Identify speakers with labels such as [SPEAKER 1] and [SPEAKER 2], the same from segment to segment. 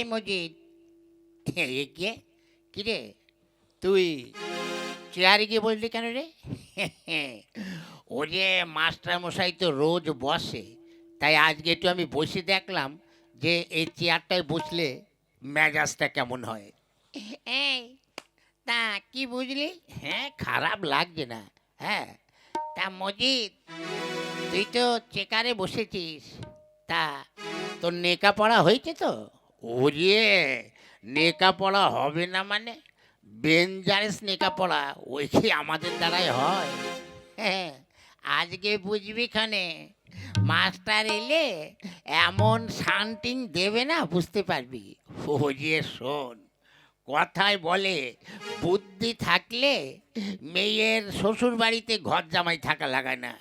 [SPEAKER 1] এই মজিদ এ কে? কি রে? তুই। চেয়ারে গিয়ে বসলি কেন রে? ও যে মাস্টারমশাই তো রোজ বসে তাই আজকে একটু আমি বসে দেখলাম যে এই চেয়ারটায় বসলে মেজাজটা কেমন হয়। এই তা কি বুঝলি? হ্যাঁ খারাপ লাগছে না। হ্যাঁ তা মজিদ তুই তো চেকারে বসেছিস। তা তোর নেকা পড়া হয়েছে তো? ওরে নেকা পড়া হবে না মানে? বেঞ্জারেস নেকা পড়া ওই কি আমাদের দ্বারাই হয়? হ্যাঁ আজকে বুঝবি খানে, মাস্টার এলে এমন শান্তিং দেবে না, বুঝতে পারবি? ও যে শোন, কথায় বলে বুদ্ধি থাকলে মেয়ের শ্বশুর বাড়িতে ঘর জামাই থাকা লাগায় না।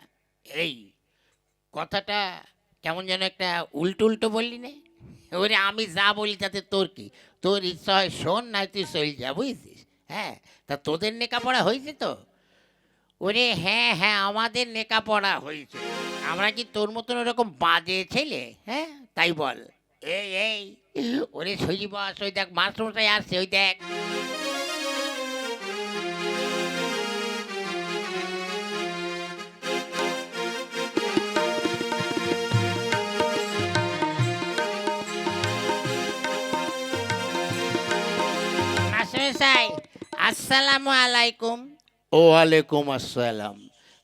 [SPEAKER 1] এই, কথাটা কেমন যেন একটা উল্টো উল্টো বললি না? ওরে, আমি যা বলি তাতে তোর কি? তোর ইচ্ছা হয় শোন নাই তুই চল যা, বুঝছিস? হ্যাঁ তা তোদের নেকাপড়া হয়েছে তো? ওরে হ্যাঁ হ্যাঁ আমাদের নেকাপড়া হয়েছে। আমরা কি তোর মতন ওরকম বাজে ছেলে? হ্যাঁ তাই বল। এই এই, ওরে সজি বস ওই দেখ, মাস্টারমশাই আসছে, ওই দেখ। আসসালামু আলাইকুম। ও আলাইকুম আসসালাম।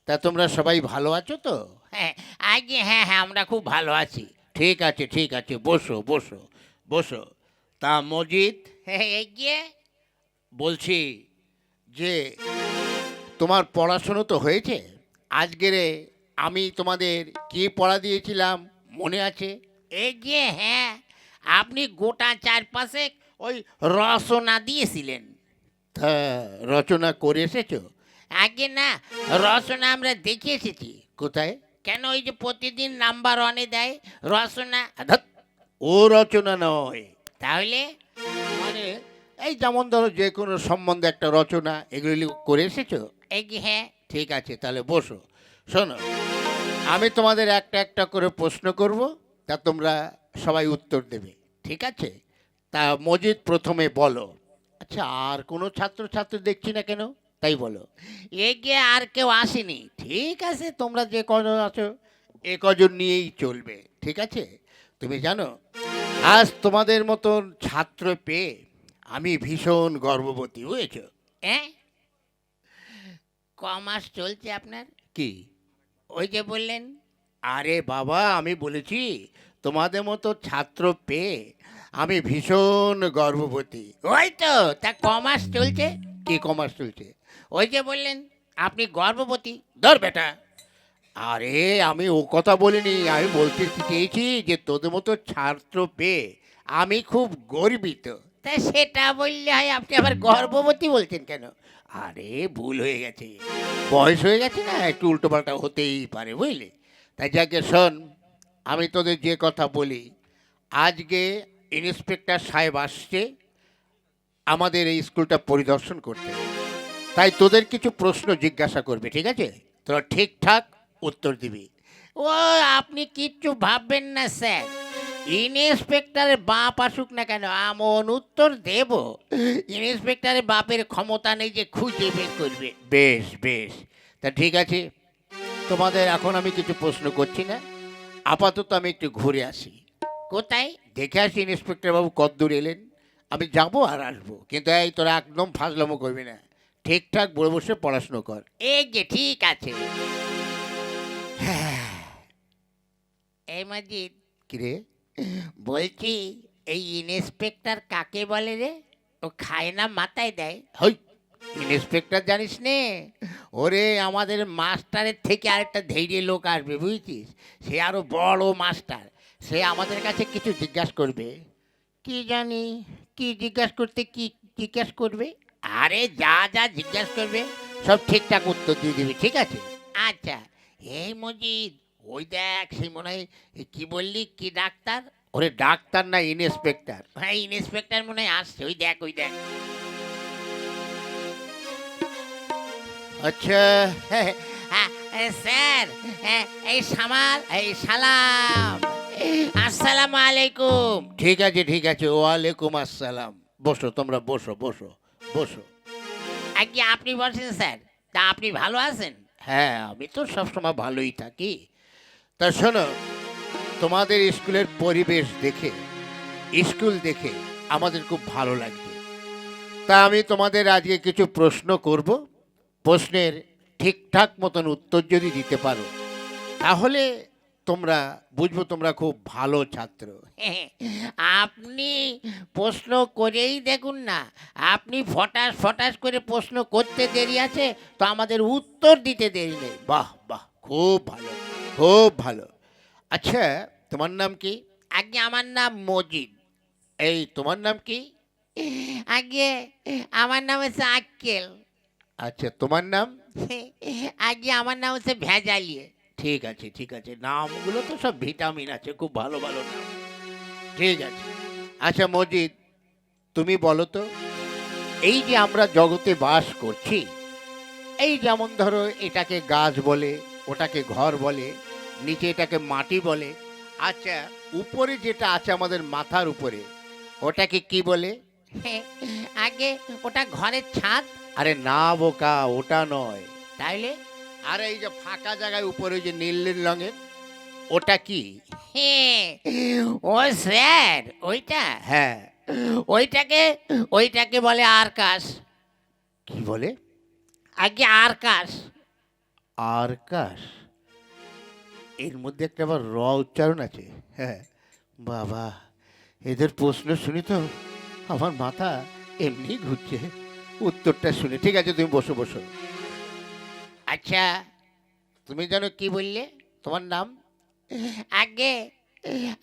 [SPEAKER 1] তা তোমরা সবাই ভালো আছো তো? হ্যাঁ আগে হ্যাঁ হ্যাঁ আমরা খুব ভালো আছি। ঠিক আছে ঠিক আছে বসো বসো বসো। তা মজিদ হ্যাঁ এগিয়ে বলছি যে তোমার পড়াশুনো তো হয়েছে? আজকেরে আমি তোমাদের কি পড়া দিয়েছিলাম মনে আছে? এগিয়ে হ্যাঁ আপনি গোটা চারপাশে ওই রসনা দিয়েছিলেন। তা রচনা করে এসেছ? আগে না রচনা আমরা দেখে এসেছি। কোথায়? কেন ওই যে প্রতিদিন নাম্বার ওয়ানে দেয় রচনা? ধ্যাৎ, ও রচনা নয়। তাহলে? মানে এই যেমন ধরো যে কোনো সম্বন্ধে একটা রচনা এগুলি করে এসেছ? এই হ্যাঁ। ঠিক আছে তাহলে বসো। শোনো আমি তোমাদের একটা একটা করে প্রশ্ন করব তা তোমরা সবাই উত্তর দেবে। ঠিক আছে? তা মজিদ প্রথমে বলো। আচ্ছা আর কোনো ছাত্র ছাত্র দেখছি না কেন? তাই বলো। এগিয়ে আর কেউ আসেনি। ঠিক আছে তোমরা যে কজন আছো এ কজন নিয়েই চলবে ঠিক আছে? তুমি জানো আজ তোমাদের মতন ছাত্র পেয়ে আমি ভীষণ গর্ববতী হয়েছ হ্যাঁ কমাস চলছে আপনার? কি? ওই যে বললেন। আরে বাবা আমি বলেছি তোমাদের মতো ছাত্র পেয়ে আমি ভীষণ গর্ভবতী। ওই তো তা কমার্স চলছে? কি কমার্স চলছে? ওই যে বললেন আপনি গর্ভবতী। ধর বেটা। আরে আমি ও কথা বলিনি আমি বলতে চেয়েছি যে তোদের মতো ছাত্র পেয়ে আমি খুব গর্বিত। তা সেটা বললে হয় আপনি আবার গর্ভবতী বলছেন কেন? আরে ভুল হয়ে গেছে। বয়স হয়ে গেছে না একটু উল্টোপাল্টা হতেই পারে বুঝলি? তাই যাকে শোন আমি তোদের যে কথা বলি আজকে ইন্সপেক্টর সাহেব আসছে, আমাদের এই স্কুলটা পরিদর্শন করতে। তাই তোদের কিছু প্রশ্ন জিজ্ঞাসা করবে, ঠিক আছে? তোরা ঠিকঠাক উত্তর দিবি। ও, আপনি কিচ্ছু ভাববেন না, স্যার। ইন্সপেক্টরের বাপ আসুক না কেন এমন উত্তর দেব। ইন্সপেক্টরের বাপের ক্ষমতা নেই যে খুঁজে বের করবে। বেশ বেশ। তা ঠিক আছে, তোমাদের এখন আমি কিছু প্রশ্ন করছি না। আপাতত আমি একটু ঘুরে আসি। কোথায়? দেখে আসি ইন্সপেক্টর বাবু কদ্দূর এলেন। আমি যাব আর আসব। কিন্তু এই তোরা একদম ফাজলামো করবি না। ঠিকঠাক বসে বসে পড়াশুনো কর। এই যে ঠিক আছে। এই মজিদ। কিরে বলছি এই ইন্সপেক্টর কাকে বলে রে? ও খায় না মাথায় দেয়। হই! ইন্সপেক্টর জানিস নে? ওরে আমাদের মাস্টারের থেকে আরেকটা ধৈর্য লোক আসবে বুঝছিস? সে আরও বড় মাস্টার। সে আমাদের কাছে কিছু জিজ্ঞাসা করবে। কি জানি কি জিজ্ঞাসা করতে কি জিজ্ঞাসা করবে? আরে যা যা জিজ্ঞাসা করবে সব ঠিকঠাক উত্তর দিয়ে দিবি ঠিক আছে? আচ্ছা এই মজিদ ওই দেখ সেই মনে হয় কি বললি কি ডাক্তার? ওরে ডাক্তার না ইন্সপেক্টর। হ্যাঁ ইন্সপেক্টর মনে হয় আসছে ওই দেখ ওই দেখ। আচ্ছা। হ্যাঁ, স্যার এই সামাল এই সালাম। আসসালামু আলাইকুম। ঠিক আছে ঠিক আছে ওয়ালাইকুম আসসালাম। বসো তোমরা বসো বসো বসো। আগে আপনি বলছেন স্যার? তা আপনি ভালো আছেন? হ্যাঁ আমি তো সবসময় ভালোই থাকি। তা শোনো তোমাদের স্কুলের পরিবেশ দেখে স্কুল দেখে আমাদের খুব ভালো লাগছে তা আমি তোমাদের আজকে কিছু প্রশ্ন করব। প্রশ্নের ঠিকঠাক মতন উত্তর যদি দিতে পারো তাহলে তোমরা বুঝব তোমরা খুব ভালো ছাত্র। আপনি প্রশ্ন করেই দেখুন না আপনি ফটাস ফটাস করে প্রশ্ন করতে দেরি আছে তো আমাদের উত্তর দিতে দেরি নেই। বাহ বাহ খুব ভালো খুব ভালো। আচ্ছা তোমার নাম কি? আগে আমার নাম মজিদ। এই তোমার নাম কি? আগে আমার নাম হচ্ছে আক্কেল। আচ্ছা তোমার নাম? আগে আমার নাম হচ্ছে ভেজালিয়ে। ঠিক আছে ঠিক আছে। নামগুলো তো সব ভিটামিন আছে খুব ভালো ভালো নাম। ঠিক আছে। আচ্ছা মজিদ তুমি বলো তো এই যে আমরা জগতে বাস করছি এই যেমন ধরো এটাকে গাছ বলে ওটাকে ঘর বলে নিচে এটাকে মাটি বলে আচ্ছা উপরে যেটা আছে আমাদের মাথার উপরে ওটাকে কি বলে? আগে ওটা ঘরের ছাদ? আরে না বোকা ওটা নয়। তাইলে? আর এই যে ফাঁকা জায়গায় উপরে যে নীল নীল রঙের ওটা কি? ও স্যার ওইটা? হ্যাঁ। ওইটাকে ওইটাকে বলে আরকাশ। কি বলে? আগে আরকাশ। আরকাশ? এর মধ্যে একটা আবার র উচ্চারণ আছে। হ্যাঁ বাবা এদের প্রশ্ন শুনি তো আমার মাথা এমনি ঘুরছে। উত্তরটা শুনে ঠিক আছে তুমি বসো বসো। আচ্ছা তুমি জানো কি বললে? তোমার নাম? আগে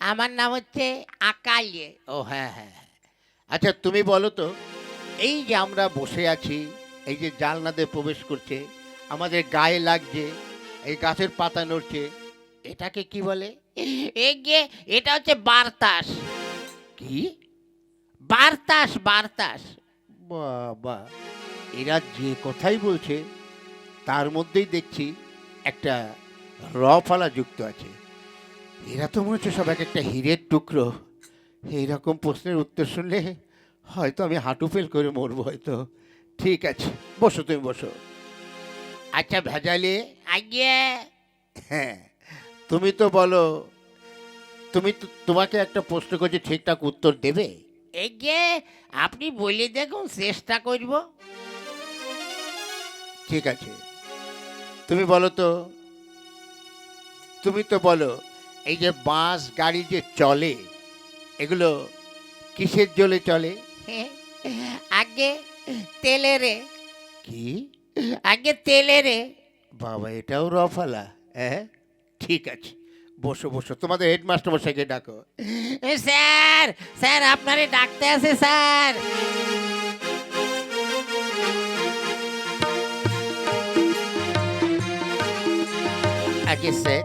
[SPEAKER 1] আমার নাম হচ্ছে আকালে। ও হ্যাঁ হ্যাঁ হ্যাঁ। আচ্ছা তুমি বলো তো এই যে আমরা বসে আছি এই যে জালনাতে প্রবেশ করছে আমাদের গায়ে লাগছে এই গাছের পাতা নড়ছে এটাকে কি বলে? এই যে এটা হচ্ছে বার্তাস। কি? বার্তাস বার্তাস। বাবা এরা যে কথাই বলছে তার মধ্যেই দেখছি একটা র ফালা যুক্ত আছে। এরা তো মনে হচ্ছে সব এক একটা হীরের টুকরো। এইরকম প্রশ্নের উত্তর শুনলে হয়তো আমি হাঁটু ফেল করে মরবো হয়তো। ঠিক আছে বসো তুমি বসো। আচ্ছা ভেজালে? আগে হ্যাঁ তুমি তো বলো তুমি তো তোমাকে একটা প্রশ্ন করছি ঠিকঠাক উত্তর দেবে? এগে আপনি বলে দেখুন চেষ্টা করব। ঠিক আছে। তুমি বলো তো? তুমি তো বলো এই যে বাস গাড়ি যে চলে এগুলো কিসের জলে চলে? আগে তেলেরে কি? আগে তেলেরে বাবা এটাও রফালা। হ্যাঁ ঠিক আছে। বসো বসো। তোমাদের হেডমাস্টার মশাইকে ডাকো স্যার স্যার আপনারে ডাকতে আছে স্যার। আগে স্যার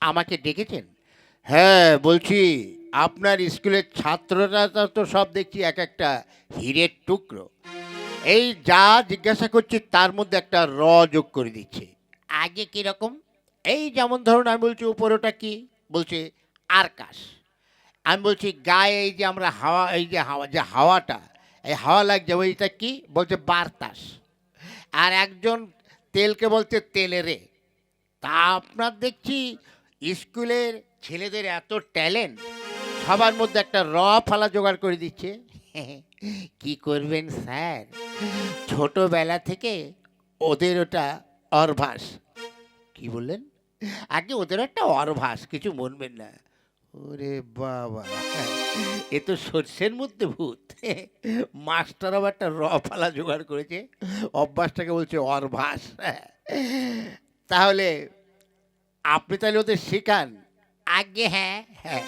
[SPEAKER 1] আমাকে ডেকেছেন? হ্যাঁ বলছি আপনার স্কুলের ছাত্ররা তো- সব দেখছি এক একটা হীরের টুকরো। এই যা জিজ্ঞাসা করছি তার মধ্যে একটা র যোগ করে দিচ্ছে। আগে কীরকম? এই যেমন ধরুন আমি বলছি উপরেটা কি? বলছে আরকাশ। আমি বলছি গায়ে এই যে আমরা হাওয়া, এই যে হাওয়া, যে হাওয়াটা, এই হাওয়া লাগছে, ওইটা কি? বলছে বার্তাস আর একজন তেলকে বলছে তেলেরে তা আপনার দেখছি স্কুলের ছেলেদের এত ট্যালেন্ট, সবার মধ্যে একটা র ফালা জোগাড় করে দিচ্ছে। কি করবেন স্যার? ছোটবেলা থেকে ওদের ওটা অর্ভাস। কি বললেন? আগে ওদের একটা অর্ভাস, কিছু মনবেন না। ওরে বাবা, এ তো সর্ষের মধ্যে ভূত। মাস্টার আবার একটা র ফালা জোগাড় করেছে, অভ্যাসটাকে বলছে অর্ভাস। তাহলে আপনি তাহলে ওদের শেখান। আগে হ্যাঁ। হ্যাঁ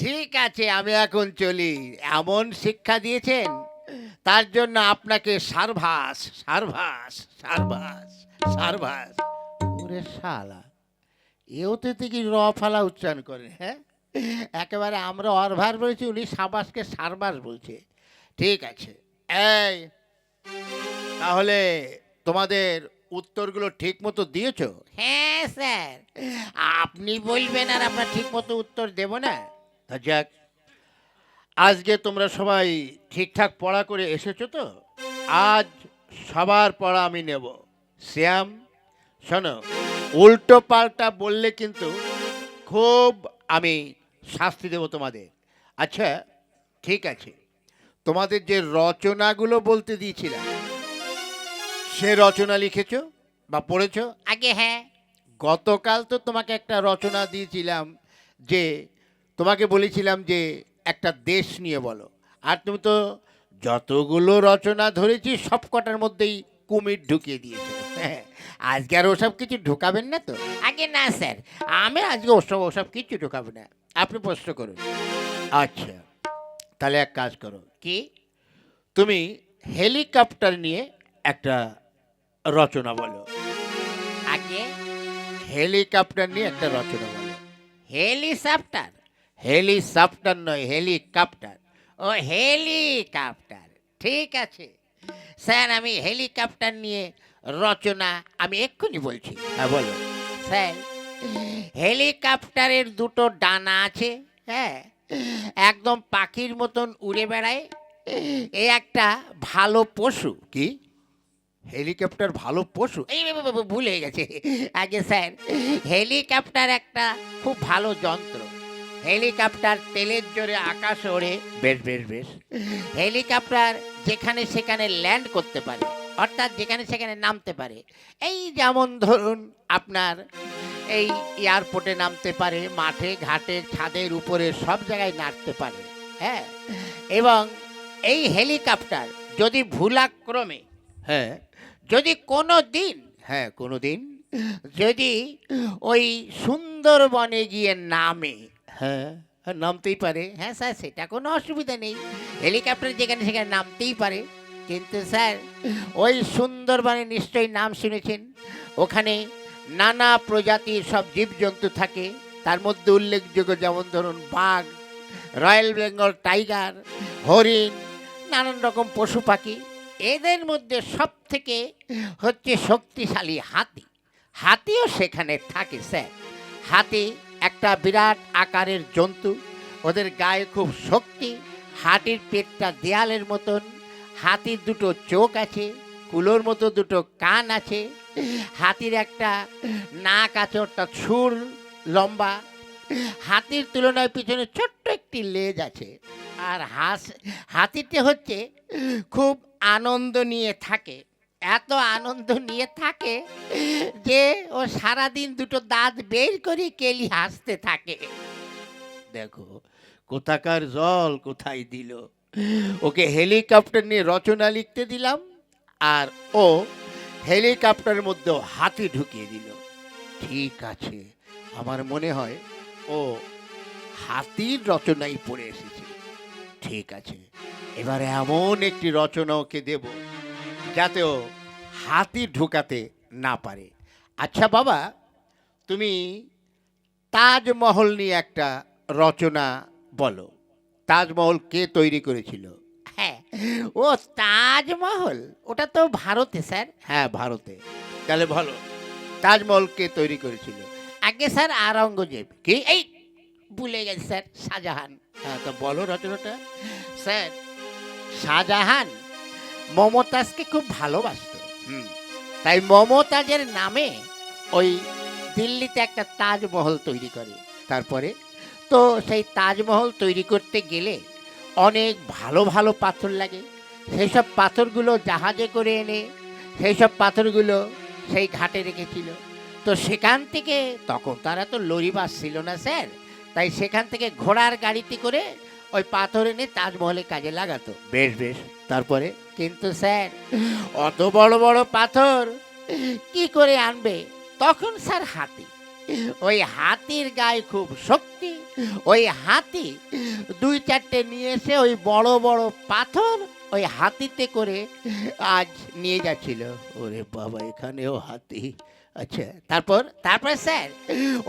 [SPEAKER 1] ঠিক আছে আমি এখন চলি। এমন শিক্ষা দিয়েছেন তার জন্য আপনাকে সারভাস সারভাস সারভাস সারভাস। ওরে শালা এও তো দেখি র ফালা উচ্চারণ করে হ্যাঁ? একেবারে আমরা অরভার বলেছি উনি সাবাসকে সারবাস বলছে। ঠিক আছে এই তাহলে তোমাদের উত্তরগুলো ঠিক মতো দিয়েছ? হ্যাঁ স্যার। আপনি বলবেন আর আমরা ঠিক মতো উত্তর দেব না। তা যাক আজকে তোমরা সবাই ঠিকঠাক পড়া করে এসেছ তো? আজ সবার পড়া আমি নেব। শ্যাম শোনো উল্টো পাল্টা বললে কিন্তু খুব আমি শাস্তি দেব তোমাদের। আচ্ছা ঠিক আছে। তোমাদের যে রচনাগুলো বলতে দিয়েছিলাম সে রচনা লিখেছো বা পড়েছো? আগে হ্যাঁ। গতকাল তো তোমাকে একটা রচনা দিয়েছিলাম যে তোমাকে বলেছিলাম যে একটা দেশ নিয়ে বলো। আর তুমি তো যতগুলো রচনা ধরেছি সব কটার মধ্যেই কুমির ঢুকিয়ে দিয়েছ। হ্যাঁ আজকে আর ওসব কিছু ঢোকাবেন না তো? আগে না স্যার। আমি আজকে ওসব ওসব কিছু ঢোকাবো না। আপনি প্রশ্ন করুন। আচ্ছা তাহলে এক কাজ করো। কি? তুমি হেলিকপ্টার নিয়ে একটা রচনা বলো। আগে? হেলিকপ্টার নিয়ে একটা রচনা বলো। হেলিকপ্টার হেলিকপ্টার নয় হেলিকপ্টার। ও হেলিকপ্টার। ঠিক আছে। স্যার আমি হেলিকপ্টার নিয়ে রচনা আমি এক্ষুনি বলছি। হ্যাঁ বলো। স্যার হেলিকপ্টারের দুটো ডানা আছে হ্যাঁ? একদম পাখির মতন উড়ে বেড়ায়। এ একটা ভালো পশু। কি? হেলিকপ্টার ভালো পশু। এই ভুল গেছে। আগে স্যার হেলিকপ্টার একটা খুব ভালো যন্ত্র। হেলিকপ্টার তেলের জোরে আকাশ ওড়ে। বেশ বেশ বেশ। হেলিকপ্টার যেখানে সেখানে ল্যান্ড করতে পারে অর্থাৎ যেখানে সেখানে নামতে পারে। এই যেমন ধরুন আপনার এই এয়ারপোর্টে নামতে পারে মাঠে ঘাটে ছাদের উপরে সব জায়গায় নাড়তে পারে হ্যাঁ? এবং এই হেলিকপ্টার যদি ভুলাক্রমে হ্যাঁ। যদি কোনো দিন হ্যাঁ কোনো দিন যদি ওই সুন্দরবনে গিয়ে নামে হ্যাঁ হ্যাঁ, নামতেই পারে। হ্যাঁ স্যার সেটা কোনো অসুবিধা নেই। হেলিকপ্টার যেখানে সেখানে নামতেই পারে। কিন্তু স্যার ওই সুন্দরবনে নিশ্চয়ই নাম শুনেছেন। ওখানে নানা প্রজাতির সব জীবজন্তু থাকে। তার মধ্যে উল্লেখযোগ্য যেমন ধরুন বাঘ রয়্যাল বেঙ্গল টাইগার হরিণ নানান রকম পশু পাখি। এদের মধ্যে সব থেকে হচ্ছে শক্তিশালী হাতি। হাতিও সেখানে থাকে, স্যার। হাতি একটা বিরাট আকারের জন্তু, ওদের গায়ে খুব শক্তি, হাতির পেটটা দেয়ালের মতন হাতির দুটো চোখ আছে, কুলোর মতো দুটো কান আছে, হাতির একটা নাক আছে, অর্থাৎ সুর লম্বা, হাতির তুলনায় পিছনে ছোট্ট একটি লেজ আছে, আর হাস হাতিতে হচ্ছে খুব আনন্দ নিয়ে থাকে। এত আনন্দ নিয়ে থাকে যে ও সারাদিন দুটো দাঁত বের করে কেলি হাসতে থাকে। দেখো, কোথাকার জল কোথায় দিল? ওকে হেলিকপ্টার নিয়ে রচনা লিখতে দিলাম আর ও হেলিকপ্টারের মধ্যে হাতি ঢুকিয়ে দিল। ঠিক আছে, আমার মনে হয় ও হাতির রচনাই পড়ে এসেছে। ঠিক আছে এবারে এমন একটি রচনা ওকে দেব যাতে ও হাতি ঢুকাতে না পারে। আচ্ছা বাবা তুমি তাজমহল নিয়ে একটা রচনা বলো। তাজমহল কে তৈরি করেছিল? হ্যাঁ ও তাজমহল? ওটা তো ভারতে স্যার। হ্যাঁ ভারতে। তাহলে বলো তাজমহল কে তৈরি করেছিল? আগে স্যার আরঙ্গজেব কি? এই ভুলে গেছে স্যার শাহজাহান। হ্যাঁ তো বলো রচনাটা। স্যার শাহজাহান মমতাজকে খুব ভালোবাসত। হুম। তাই মমতাজের নামে ওই দিল্লিতে একটা তাজমহল তৈরি করে। তারপরে তো সেই তাজমহল তৈরি করতে গেলে অনেক ভালো ভালো পাথর লাগে। সেই সব পাথরগুলো জাহাজে করে এনে সেই সব পাথরগুলো সেই ঘাটে রেখেছিল। তো সেখান থেকে তখন তারা তো লরি বাস ছিল না স্যার। তাই সেখান থেকে ঘোড়ার গাড়িতে করে ওই পাথর এনে তাজমহলে কাজে লাগাতো। বেশ বেশ। তারপরে কিন্তু স্যার অত বড় বড় পাথর কি করে আনবে? তখন স্যার হাতি। ওই হাতির গায়ে খুব শক্তি। ওই হাতি দুই চারটে নিয়ে এসে ওই বড় বড় পাথর ওই হাতিতে করে আজ নিয়ে যাচ্ছিল। ওরে বাবা এখানেও হাতি। আচ্ছা তারপর তারপর স্যার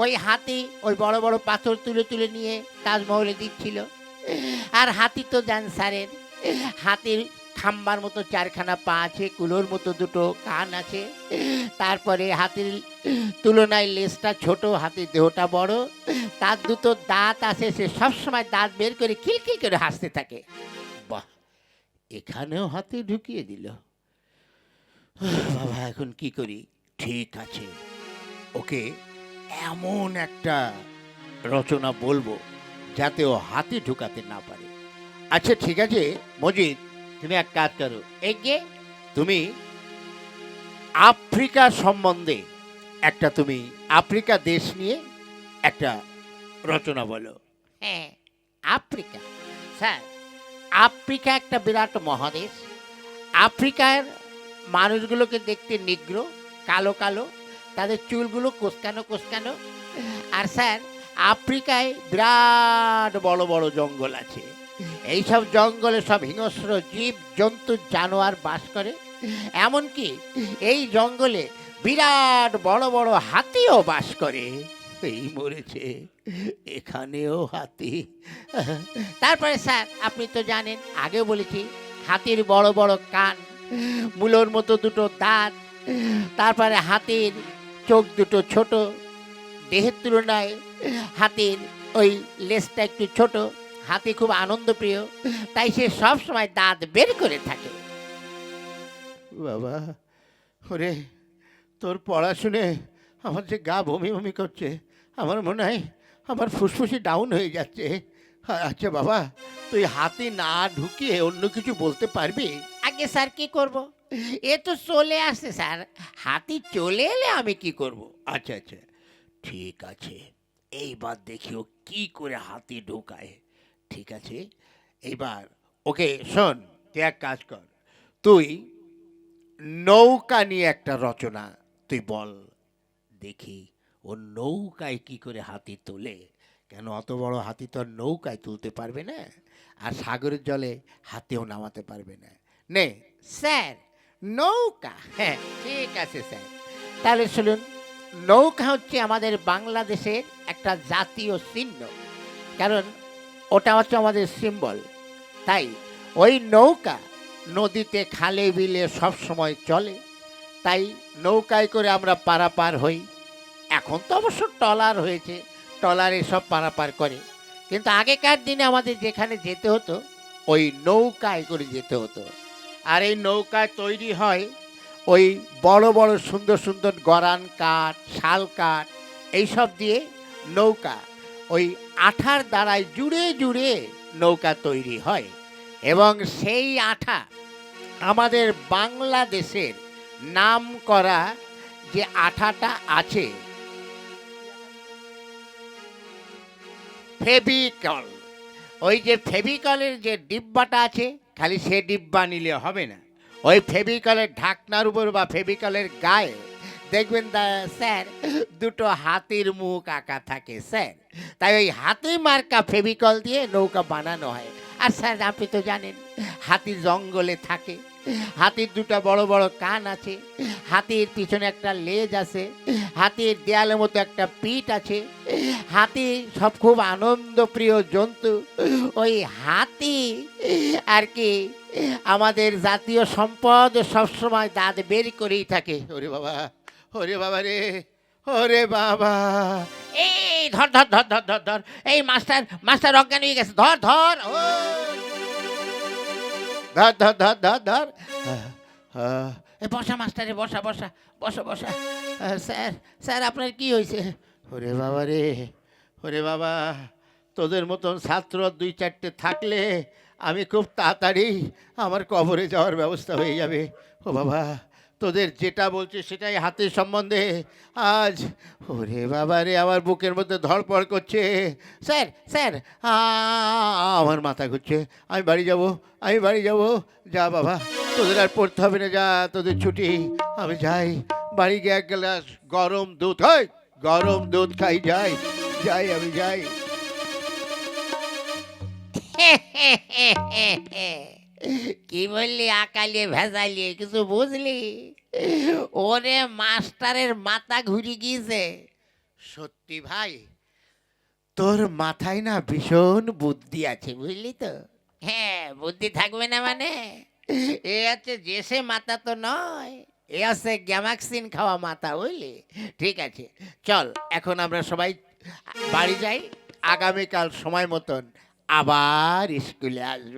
[SPEAKER 1] ওই হাতি ওই বড় বড় পাথর তুলে তুলে নিয়ে তাজমহলে দিচ্ছিল। আর হাতি তো স্যারের হাতির খাম্বার মতো চারখানা পা আছে, কুলোর মতো দুটো কান আছে। তারপরে হাতির তুলনায় লেজটা ছোট, হাতির দেহটা বড়। তার দুটো দাঁত আছে, সে সবসময় দাঁত বের করে খিলখিল করে হাসতে থাকে। বাহ, এখানেও হাতে ঢুকিয়ে দিল। বাবা, এখন কি করি? ঠিক আছে, ওকে এমন একটা রচনা বলব। যাতে ও হাতে ঢুকাতে না পারে। আচ্ছা ঠিক আছে মজিদ তুমি এক কাজ করো। এগে তুমি আফ্রিকা সম্বন্ধে একটা তুমি আফ্রিকা দেশ নিয়ে একটা রচনা বলো। হ্যাঁ আফ্রিকা। স্যার আফ্রিকা একটা বিরাট মহাদেশ। আফ্রিকার মানুষগুলোকে দেখতে নিগ্র কালো কালো তাদের চুলগুলো কোসকানো কোসকানো আর স্যার আফ্রিকায় বিরাট বড় বড় জঙ্গল আছে। এইসব জঙ্গলে সব হিংস্র জীব, জন্তু, জানোয়ার বাস করে। এমনকি এই জঙ্গলে বিরাট বড় বড় হাতিও বাস করে। এই মরেছে, এখানেও হাতি। তারপরে স্যার, আপনি তো জানেন, আগে বলেছি, হাতির বড় বড় কান, মূলোর মতো দুটো দাঁত, তারপরে হাতির চোখ দুটো ছোট, দেহের তুলনায় হাতির ওই লেজটা একটু ছোট হাতি খুব আনন্দপ্রিয় তাই সে সব সময় দাঁত বের করে থাকে। বাবা ওরে তোর পড়াশুনে আমার যে গা বমি বমি করছে আমার মনে হয় আমার ফুসফুসি ডাউন হয়ে যাচ্ছে। আচ্ছা বাবা তুই হাতে না ঢুকিয়ে অন্য কিছু বলতে পারবি? আগে স্যার কি করব? এ তো চলে আসছে স্যার। হাতি চলে এলে আমি কি করব? আচ্ছা আচ্ছা ঠিক আছে। এইবার দেখিও কি করে হাতি ঢোকায়। ঠিক আছে? এইবার, ওকে, শোন, তুই এক কাজ কর। তুই নৌকা নিয়ে একটা রচনা তুই বল। দেখি, ও নৌকায় কি করে হাতি তোলে? কেন অত বড় হাতি তো নৌকায় তুলতে পারবে না? আর সাগরের জলে হাতেও নামাতে পারবে না। নে, স্যার, নৌকা। হ্যাঁ ঠিক আছে, স্যার। তাহলে শুনুন নৌকা হচ্ছে আমাদের বাংলাদেশের একটা জাতীয় চিহ্ন। কারণ ওটা হচ্ছে আমাদের সিম্বল তাই ওই নৌকা নদীতে খালে বিলে সব সময় চলে। তাই নৌকায় করে আমরা পারাপার হই। এখন তো অবশ্য টলার হয়েছে টলারে সব পারাপার করে। কিন্তু আগেকার দিনে আমাদের যেখানে যেতে হতো, ওই নৌকায় করে যেতে হতো। আর এই নৌকায় তৈরি হয় ওই বড় বড় সুন্দর সুন্দর গরান কাঠ, শাল কাঠ, এইসব দিয়ে নৌকা, ওই আঠার দ্বারায় জুড়ে জুড়ে নৌকা তৈরি হয়। এবং সেই আঠা আমাদের বাংলাদেশের নাম করা যে আঠাটা আছে, ফেভিকল। ওই যে ফেভিকলের যে ডিব্বাটা আছে, খালি সে ডিব্বা নিলে হবে না। ওই ফেভিকলের ঢাকনার উপর বা ফেভিকলের গায়ে, দেখবেন স্যার, দুটো হাতির মুখ আঁকা থাকে, স্যার। তাই ওই হাতি মার্কা ফেভিকল দিয়ে নৌকা বানানো হয়। আর স্যার, আপনি তো জানেন, হাতি জঙ্গলে থাকে। হাতির দুটো বড় বড় কান আছে, হাতির পিছনে একটা লেজ আছে, হাতির দেয়ালের মতো একটা পিঠ আছে। হাতি সব খুব আনন্দপ্রিয় জন্তু। ওই হাতি আর কি আমাদের জাতীয় সম্পদ সবসময় দাঁত বের করেই থাকে। ওরে বাবা ওরে বাবা রে, ওরে বাবা। এই ধর ধর ধর ধর ধর ধর। এই মাস্টার মাস্টার অজ্ঞান হয়ে গেছে। ধর ধর ধর ধর ধর ধর ধর। এ বসা মাস্টারে, বসা বসা বসা বসা। স্যার স্যার, আপনার কি হয়েছে? ওরে বাবা রে, ওরে বাবা। তোদের মতন ছাত্র দুই চারটে থাকলে আমি খুব তাড়াতাড়ি আমার কবরে যাওয়ার ব্যবস্থা হয়ে যাবে। ও বাবা, তোদের যেটা বলছে সেটাই হাতের সম্বন্ধে। আজ ওরে বাবা রে, আমার বুকের মধ্যে ধড়পড় করছে। স্যার স্যার আমার মাথা ঘুরছে। আমি বাড়ি যাব, আমি বাড়ি যাব। যা বাবা, তোদের আর পড়তে হবে না, যা, তোদের ছুটি। আমি যাই, বাড়ি গিয়ে এক গ্লাস গরম দুধ হয় গরম দুধ খাই, যাই যাই, আমি যাই। কি বললি আকালিয়ে ভেজালিয়ে কিছু বুঝলি? ওরে মাস্টারের মাথা ঘুরে গিয়েছে। সত্যি ভাই, তোর মাথায় না ভীষণ বুদ্ধি আছে, বুঝলি তো? হ্যাঁ বুদ্ধি থাকবে না মানে? এ আছে জেসে মাথা তো নয়, এ আছে গ্যামাক্সিন খাওয়া মাথা, বুঝলি? ঠিক আছে, চল, এখন আমরা সবাই বাড়ি যাই, আগামীকাল সময় মতন। আবার স্কুলে আসব।